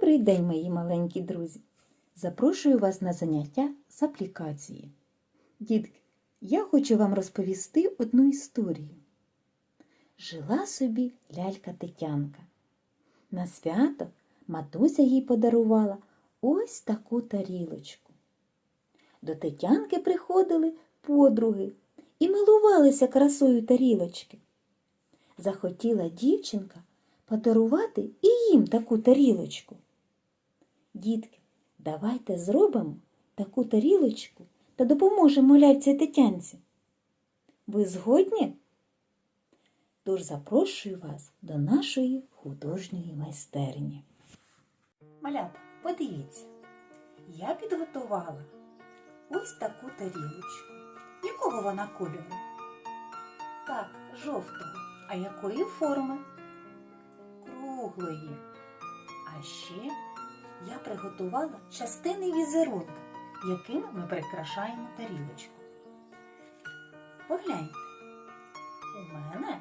Добрий день, мої маленькі друзі! Запрошую вас на заняття з аплікації. Дітки, я хочу вам розповісти одну історію. Жила собі лялька Тетянка. На свято матуся їй подарувала ось таку тарілочку. До Тетянки приходили подруги і милувалися красою тарілочки. Захотіла дівчинка подарувати і їм таку тарілочку. Дітки, давайте зробимо таку тарілочку та допоможемо ляльці Тетянці. Ви згодні? Тож запрошую вас до нашої художньої майстерні. Малята, подивіться, я підготувала ось таку тарілочку. Якого вона кольору? Так, жовтого. А якої форми? Круглої. А ще я приготувала частини візерунка, якими ми прикрашаємо тарілочку. Погляньте, у мене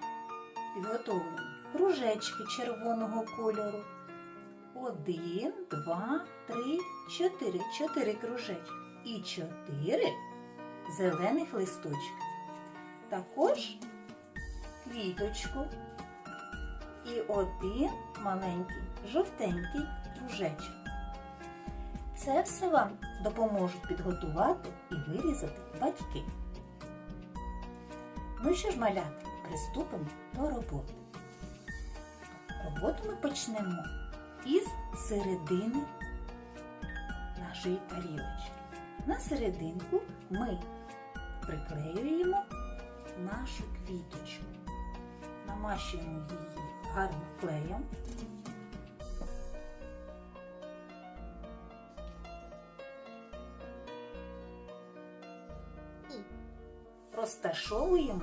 підготовлені кружечки червоного кольору. Один, два, три, чотири. Чотири кружечки. І чотири зелених листочки. Також квіточку і один маленький жовтенький кружечок. Це все вам допоможуть підготувати і вирізати батьки. Ну що ж, малята, приступимо до роботи. Роботу ми почнемо із середини нашої тарілочки. На серединку ми приклеюємо нашу квіточку, намащуємо її гарно клеєм. Розташовуємо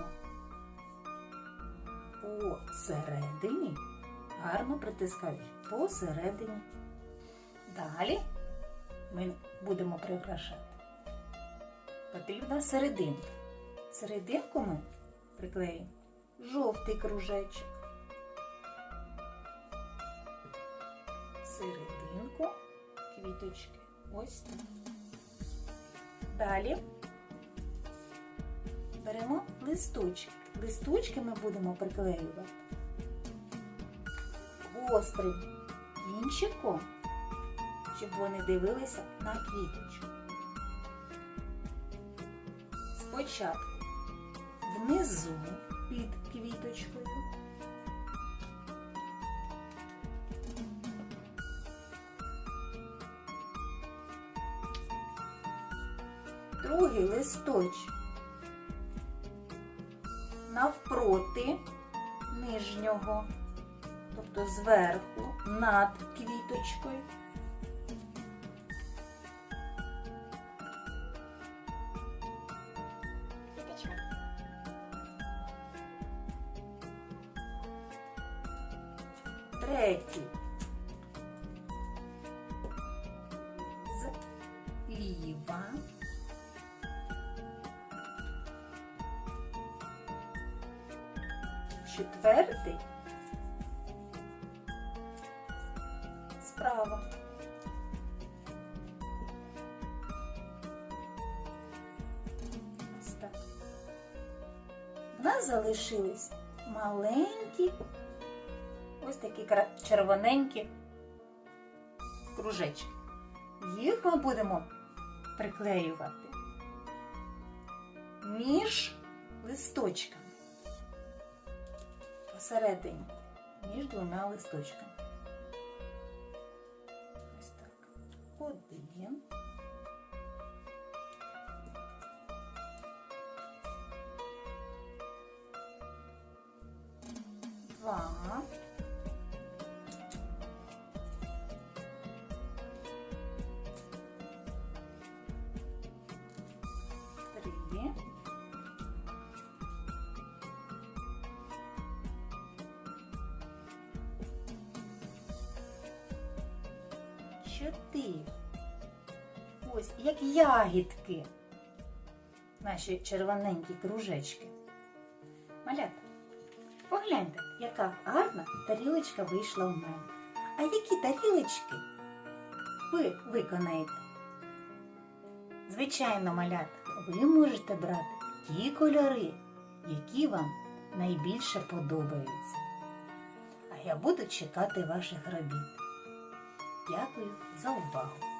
посередині, гарно притискаючи посередині. Далі ми будемо прикрашати. Потрібна серединка. Серединку ми приклеїмо жовтий кружечок. Серединку квіточки. Ось так. Далі беремо листочки. Листочки ми будемо приклеювати гострим кінчиком, щоб вони дивилися на квіточку. Спочатку внизу під квіточкою. Другий листочок навпроти нижнього, тобто зверху над квіточкою. Третій. Зліва. Четвертий. Справа. Ось так. У нас залишились маленькі ось такі червоненькі кружечки. Їх ми будемо приклеювати між листочками. Посередині, між двома листочками. Ось так. Один. Два. Чотири. Ось як ягідки. Наші червоненькі кружечки. Малята, погляньте, яка гарна тарілочка вийшла в мене. А які тарілочки ви виконаєте. Звичайно, малята, ви можете брати ті кольори, які вам найбільше подобаються. А я буду чекати ваших робіт. Дякую за увагу!